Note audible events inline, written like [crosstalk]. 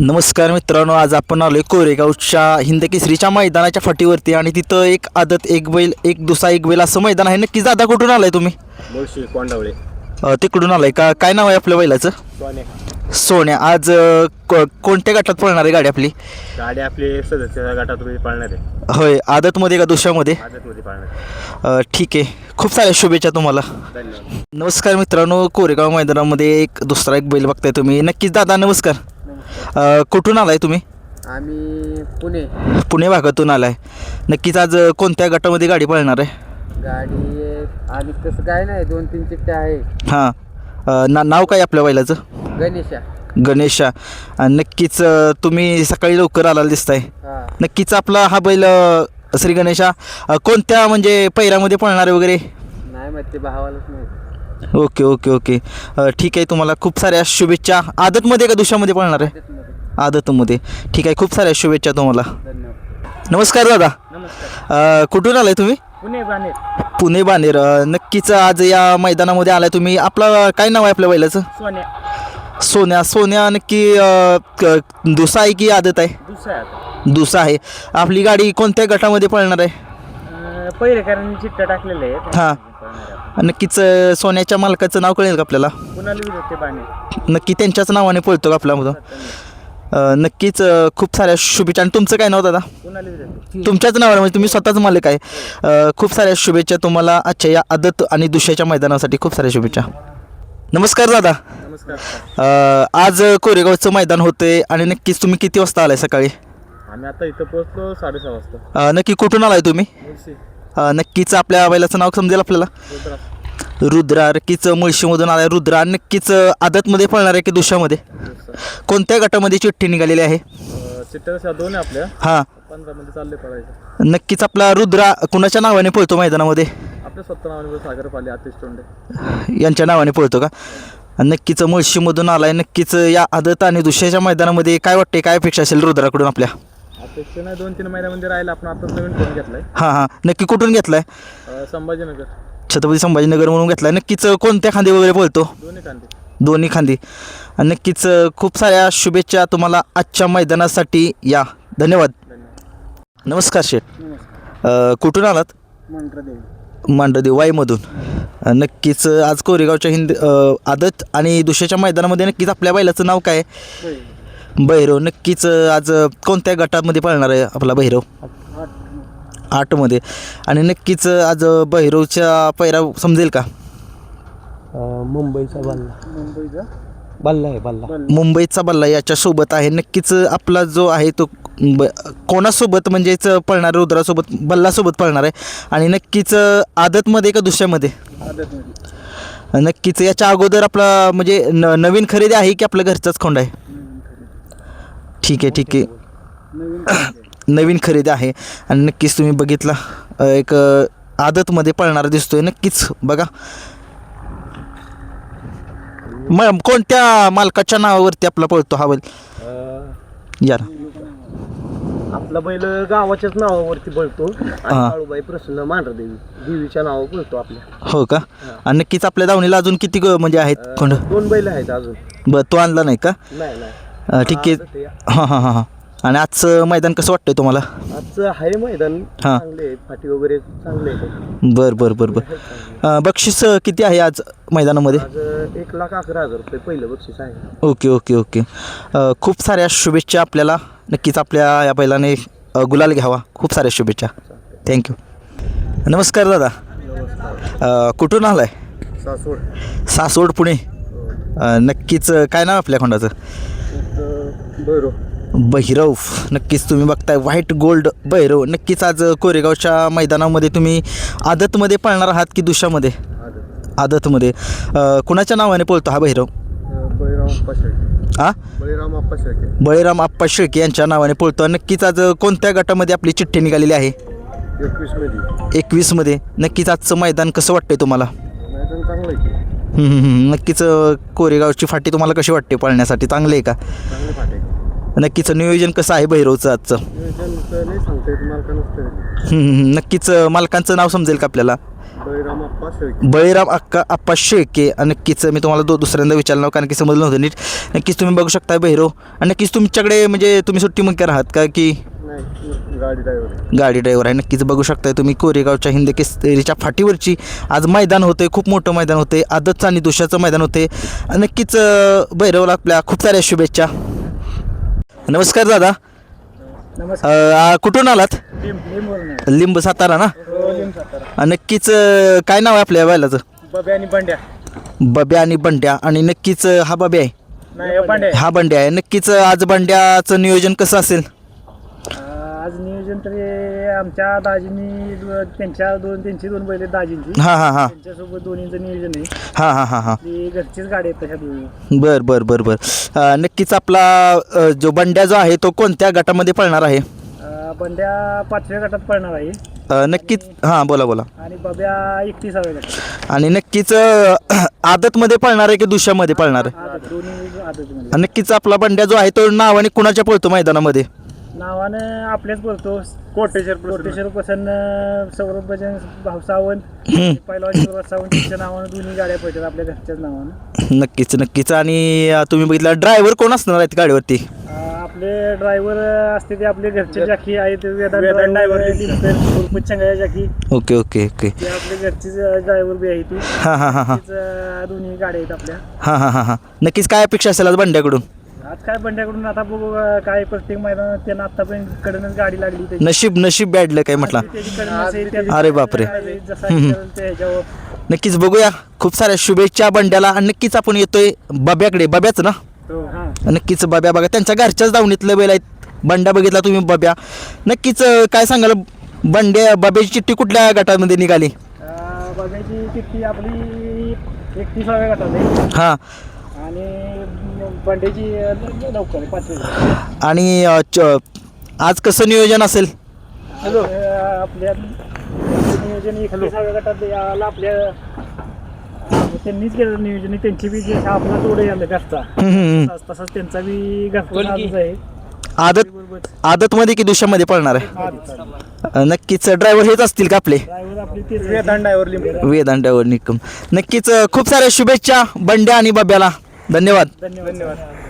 नमस्कार मित्रांनो आज आपण आलोय कोरेगावच्या हिंद केसरीच्या मैदानाच्या फाटीवरती आणि तिथं एक आदत एक बैल एक दुसरा एक बैल असं मैदान आहे. नक्की दादा कुठून आलाय तुम्ही? मुळशी कोंडावळे. अ, तिकडून आलाय का? काय नाव आहे आपल्या बैलाचं? सोने सोन्या. आज अ, को- कोणत्या गटात पळणार आहे गाडी आपली? गाडी आपली सदस्य गटात पाळणार आहे. होय आदतमध्ये का दुसऱ्यामध्ये? आदतमध्ये पाळणार आहे. अ, ठीक आहे. खूप साऱ्या शुभेच्छा तुम्हाला. धन्यवाद. नमस्कार मित्रांनो कोरेगाव मैदानामध्ये एक दुसरा एक बैल बघताय तुम्ही. नक्कीच दादा नमस्कार. अ, कुठून आलाय तुम्ही? आम्ही पुणे. पुणे भागातून आलाय. नक्कीच आज अ, कोणत्या गटामध्ये गाडी पळणार आहे? गाडी आणि तसं काय नाही दोन तीन चिठ्ठ्या आहे हां. अ, ना नाव काय आपल्या बैलाचं? गणेशा. गणेशा. आणि नक्कीच अ, तुम्ही सकाळी लवकर आलाला दिसताय. हा. नक्कीच आपला हा बैल अ, श्री गणेशा अ, कोणत्या म्हणजे पैरामध्ये पळणार वगैरे? नाही मग ते भावालाच नाही ओके ओके ओके. अ, ठीक आहे तुम्हाला खूप साऱ्या शुभेच्छा. आदतमध्ये का दुसऱ्यामध्ये पळणार आहे. आदतमध्ये. ठीक आहे खूप साऱ्या शुभेच्छा तुम्हाला. नमस्कार दादा. अ, कुठून आलाय तुम्ही? पुणे बाणे पुणे बानेर. अ, नक्कीच आज या मैदानामध्ये आलाय तुम्ही. आपलं काय नाव आहे आपल्या बैलाचं? सोन्या. सोन्या. सोन्या नक्की अ, क- दुसा आहे की आदत आहे? दुसरा आहे आता. दुसा आहे. आपली गाडी कोणत्या गटामध्ये पळणार आहे? अं, पहिले कारण चिठ्ठ्या टाकलेले आहेत. हां. नक्कीच अ, सोन्याच्या मालकाचं नाव कळेल का आपल्याला? कुणाला विरोध ते बाणे. नक्की त्यांच्याच नावाने पळतो का आपल्यामधून? अ, नक्कीच अ, खूप साऱ्या शुभेच्छा. आणि तुमचं काय नाव दादा? कुणाला विरोध तुमच्याच नावाने म्हणजे तुम्ही स्वतःच मालक आहे. अ, खूप साऱ्या शुभेच्छा तुम्हाला आजच्या या आदत आणि दुसऱ्याच्या मैदानासाठी खूप साऱ्या शुभेच्छा. नमस्कार दादा. नमस्कार. अ, आज कोरेगावचं मैदान होतंय आणि नक्कीच तुम्ही किती वाजता आलाय सकाळी? आम्ही आता इथं पोहोचलो साडेसहा वाजता. अ, नक्की कुठून आलाय तुम्ही? मुळशी. अ, नक्कीच आपल्या बैलाचं नाव समजेल आपल्याला? रुद्रा नक्कीच मुळशीमधून आलाय रुद्रा. आणि नक्कीच आदतमध्ये पळणार आहे की दुसरा. कोणत्या गटामध्ये चिठ्ठी निघालेली आहे? चिठ्ठ्या दोन आहे आपल्या. हां. पंधरामध्ये चालले पडायचं नक्कीच आपला रुद्रा कुणाच्या नावाने पळतो मैदानामध्ये? आपल्या स्वतः नावाने सागर पाले आतिश तोंडे. यांच्या नावाने पळतो का? नक्कीच मुळशीमधून आलाय. नक्कीच या आदत आणि दुसऱ्याच्या मैदानामध्ये काय वाटते काय अपेक्षा असेल रुद्राकडून आपल्या? अपेक्षा नाही दोन तीन महिन्यामध्ये राहिला आपण आता नवीन फोन घेतलाय. हां हां. नक्की कुठून घेतलाय? संभाजीनगर. छत्रपती संभाजीनगर म्हणून घेतलाय. नक्कीच कोणत्या खांदी वगैरे पळतो दोन्ही कांदे दोन्ही खांदी. आणि नक्कीच खूप साऱ्या शुभेच्छा तुम्हाला आजच्या मैदानासाठी या. धन्यवाद. नमस्कार. शेठ. नमस्कार. अ, कुठून आलात? मंत्रदेवी मांडदेव वाईमधून. अ, नक्कीच आज कोरेगावच्या हिंद अ, आदत आणि दुसऱ्याच्या मैदानामध्ये नक्कीच आपल्या बैलाचं नाव काय? भैरव नक्कीच आज कोणत्या गटामध्ये पळणार आहे आपला भैरव आठमध्ये. आणि नक्कीच आज अ, भैरवच्या पैरा समजेल का? मुंबईचा बल्ला. मुंबईचा? बल्ला आहे बल्ला. मुंबईचा बल्ला याच्यासोबत आहे. नक्कीच आपला जो आहे तो ब कोणासोबत म्हणजेच पळणार रुद्रासोबत बल्लासोबत पळणार आहे. आणि नक्कीच आदतमध्ये का दुसऱ्यामध्ये? नक्कीच याच्या अगोदर आपला म्हणजे न नवीन खरेदी आहे की आपलं घरचाच खोंड आहे? ठीक आहे ठीक आहे. नवीन खरेदी आहे. आणि नक्कीच तुम्ही बघितला एक आदतमध्ये पळणारा दिसतोय. नक्कीच बघा. मग कोणत्या मालकाच्या नावावरती आपला पळतो हा बैल? या ना. आपला बैल गावाच्याच नावावरती पळतो. काळूबाई प्रसन्न मांढरदेवी देवीच्या नावावर पळतो आपल्या हो का? आणि नक्कीच आपल्या दावणीला अजून किती म्हणजे आहेत खोंड? दोन बैल आहेत अजून. ब तो आणला नाही का? नाही ठीक आहे. हां हां हां हां. आणि आजचं मैदान कसं वाटतंय तुम्हाला? आजचं आहे मैदान. हा. चांगले आहेत. फाटी वगैरे चांगले आहेत. बर बर बर बर. अ, बक्षीस अ, किती आहे आज मैदानामध्ये? आज एक लाख अकरा हजार रुपये पहिलं बक्षीस आहे. Okay okay okay. अ, खूप साऱ्या शुभेच्छा आपल्याला. नक्कीच आपल्या या बैलाने अ, गुलाल घ्यावा. खूप साऱ्या शुभेच्छा. थँक्यू नमस्कार दादा. अ, कुठून आलाय? सासवड. सासवड पुणे. अ, नक्कीच अ, काय नाव आपल्या खोंडाचं? बरं. भैरव नक्कीच तुम्ही बघताय. व्हाईट गोल्ड भैरव नक्कीच आज कोरेगावच्या मैदानामध्ये तुम्ही आदतमध्ये पळणार आहात की दुसऱ्यामध्ये आदतमध्ये. कुणाच्या नावाने पळतो हा भैरव? बळीराम हा आप्पा शेळके. यांच्या नावाने पळतो नक्कीच आज कोणत्या गटामध्ये आपली चिठ्ठी निघालेली आहे? एकवीसमध्ये. एकवीसमध्ये नक्कीच आजचं मैदान कसं वाटतंय तुम्हाला. नक्कीच कोरेगावची फाटी तुम्हाला कशी वाटते पळण्यासाठी? चांगली आहे का? नक्कीच. नियोजन कसं आहे भैरवचं आजचं? नियोजन नाही सांगता येत मालका नसतं हम्म. नक्कीच मालकांचं नाव समजेल का आपल्याला? बळीराम अक्का आप्पा शेळके. आणि नक्कीच मी तुम्हाला दो दुसऱ्यांदा विचारलं कारण की समजलं नव्हतं नीट. नक्कीच तुम्ही बघू शकता भैरव. आणि नक्कीच तुमच्याकडे म्हणजे तुम्ही सुट्टी मग आहात का की नाही गाडी ड्रायव्हर गाडी ड्रायव्हर आहे? नक्कीच बघू शकताय तुम्ही. कोरेगावच्या हिंद केसरीच्या फाटीवरची आज मैदान होते खूप मोठं मैदान होते. आदतचं आणि दुसऱ्याचं मैदान होते. नक्कीच अं, भैरवला आपल्या खूप साऱ्या शुभेच्छा. नमस्कार दादा. नमस्कार. अं, आ, कुठून आलात? लिंब सातारा ना? हो नक्कीच अं, काय नाव आहे आपल्या बैलाचं? बब्या आणि बंड्या. बब्या आणि बंड्या. आणि नक्कीच अं, हा बब्या आहे? नाही बंड्या हा बंड्या आहे. नक्कीच अं, आज बंड्याचं नियोजन कसं असेल? आज नियोजन तरी आमच्या दाजींनी दो- त्यांच्या दोन त्यांची दोन बैल आहेत दाजींची. हां हां हां. त्यांच्यासोबत दोन्हीचं नियोजन आहे. हां हां हां हां. ती घरचीच गाडी आहेत तशा दोन्ही. बर बर बर बर. अ, नक्कीच आपला अ, जो बंड्या जो आहे तो कोणत्या गटामध्ये पळणार आहे? अं, बंड्या पाचव्या गटात पळणार आहे. अ, नक्कीच हां बोला बोला. आणि बब्या एकतीसाव्या गटात. आणि नक्कीच अ, [clears throat] आदतमध्ये पळणार आहे की दुसऱ्यामध्ये पळणार आहे? आदत दोन्ही नक्कीच आपला बंड्या जो आहे तो नावाने कुणाच्या पळतो मैदानामध्ये? नावानं आपल्याच बोलतो. कोटेश्वर कोटेश्वर प्रसन्न सौरभ भजन भाऊ सावंत. पहिला सावंत त्यांच्या नावानं दोन्ही गाड्या पडतात आपल्या घरच्याच नावानं. नक्कीच नक्कीच. आणि अ, तुम्ही बघितलं ड्रायव्हर कोण असणार आहेत गाडीवरती? अं, आपले ड्रायव्हर असते ते आपले घरचे जाकी आहेत वेदांत ड्रायव्हर जाकी. Okay okay okay. ते आपले घरचीच ड्रायव्हर बी आहे ती हां हां हां हां. तीच, अं, दोन्ही गाड्या आहेत आपल्या. हां हां हां हां. नक्कीच काय अपेक्षा असेल आज बंड्याकडून? आज काय बंड्याकडून आता बघू अं, काय प्रत्येक मैदानात त्यांना आतापर्यंत कडनच गाडी लागली त्याची. नशिब नशीब बॅडलं काय म्हटलं. त्याची त्याची- अरे बापरे. जसा हम्म. विचारेल त्या ह्याच्यावर. नक्कीच बघूया. खूप साऱ्या शुभेच्छा बंड्याला. आणि नक्कीच आपण येतोय बब्याकडे. बब्याच ना? हा नक्कीच बब्या बघा. त्यांच्या घरच्याच दावणीतलं बैल आहेत. बंड्या बघितला तुम्ही बब्या. नक्कीच अं, काय सांगाल? बंड्या बब्याची चिठ्ठी कुठल्या गटामध्ये निघाली? अं, बघायची चिठ्ठी आपली एकतीसाव्या गटात आहे. हां. आणि बंड्याची अं, लवकर आणि अं, च- आज कसं नियोजन असेल? हॅलो. आपल्या नियोजन गटात याला आपल्या अं, त्यांनीच केलं नियोजन. त्यांची बी जे आपला जोडे आलं घरचा. हम्म, हम्म, हम्म. तसाच- तसाच त्यांचा बी घरचा आहे. आदत आदतमध्ये की दुसऱ्यामध्ये पळणार आहे? अं, नक्कीच ड्रायव्हर हेच असतील का आपले? ड्रायव्हर आपली तेच वेदांत ड्रायव्हर वेदांड्यावर निकम. नक्कीच अं, खूप साऱ्या शुभेच्छा बंड्या आणि बब्याला. धन्यवाद. धन्यवाद.